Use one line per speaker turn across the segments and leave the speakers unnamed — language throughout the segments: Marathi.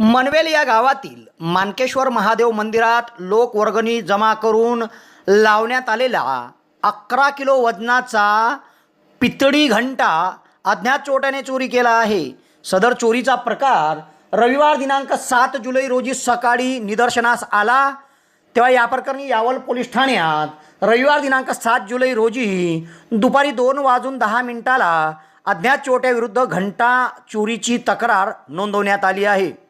मनवेल या गावातील मानकेश्वर महादेव मंदिरात लोकवर्गणी जमा करून लावण्यात आलेला अकरा किलो वजनाचा पितळी घंटा अज्ञात चोट्याने चोरी केला आहे. सदर चोरीचा प्रकार रविवार दिनांक सात जुलै रोजी सकाळी निदर्शनास आला. तेव्हा या प्रकरणी यावल पोलीस ठाण्यात रविवार दिनांक सात जुलै रोजी दुपारी दोन वाजून दहा मिनिटाला अज्ञात चोट्याविरुद्ध घंटा चोरीची तक्रार नोंदवण्यात आली आहे.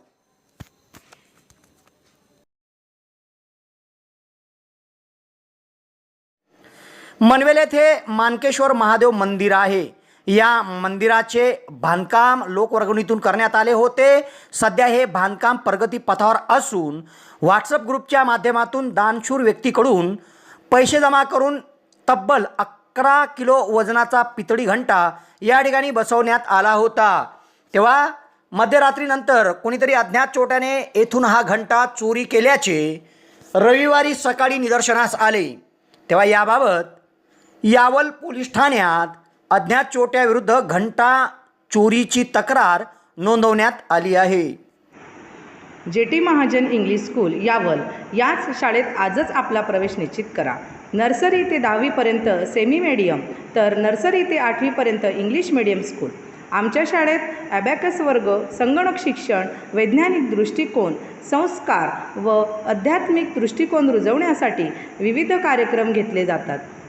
मनवेल येथे मानकेश्वर महादेव मंदिर आहे. या मंदिराचे बांधकाम लोकवर्गणीतून करण्यात आले होते. सध्या हे बांधकाम प्रगतीपथावर असून व्हॉट्सअप ग्रुपच्या माध्यमातून दानशूर व्यक्तीकडून पैसे जमा करून तब्बल अकरा किलो वजनाचा पितळी घंटा या ठिकाणी बसवण्यात आला होता. तेव्हा मध्यरात्रीनंतर कोणीतरी अज्ञात चोट्याने येथून हा घंटा चोरी केल्याचे रविवारी सकाळी निदर्शनास आले. तेव्हा याबाबत यावल पोलीस ठाण्यात अज्ञात चोट्याविरुद्ध घंटा चोरीची तक्रार नोंदवण्यात आली आहे.
J T Mahajan English school Yawal. याच शाळेत आजच आपला प्रवेश निश्चित करा. नर्सरी ते दहावीपर्यंत सेमी मीडियम तर नर्सरी ते आठवीपर्यंत इंग्लिश मीडियम स्कूल आमच्या शाळेत ॲबॅकस वर्ग संगणक शिक्षण वैज्ञानिक दृष्टिकोन संस्कार व आध्यात्मिक दृष्टिकोन रुजवण्यासाठी विविध कार्यक्रम घेतले जातात.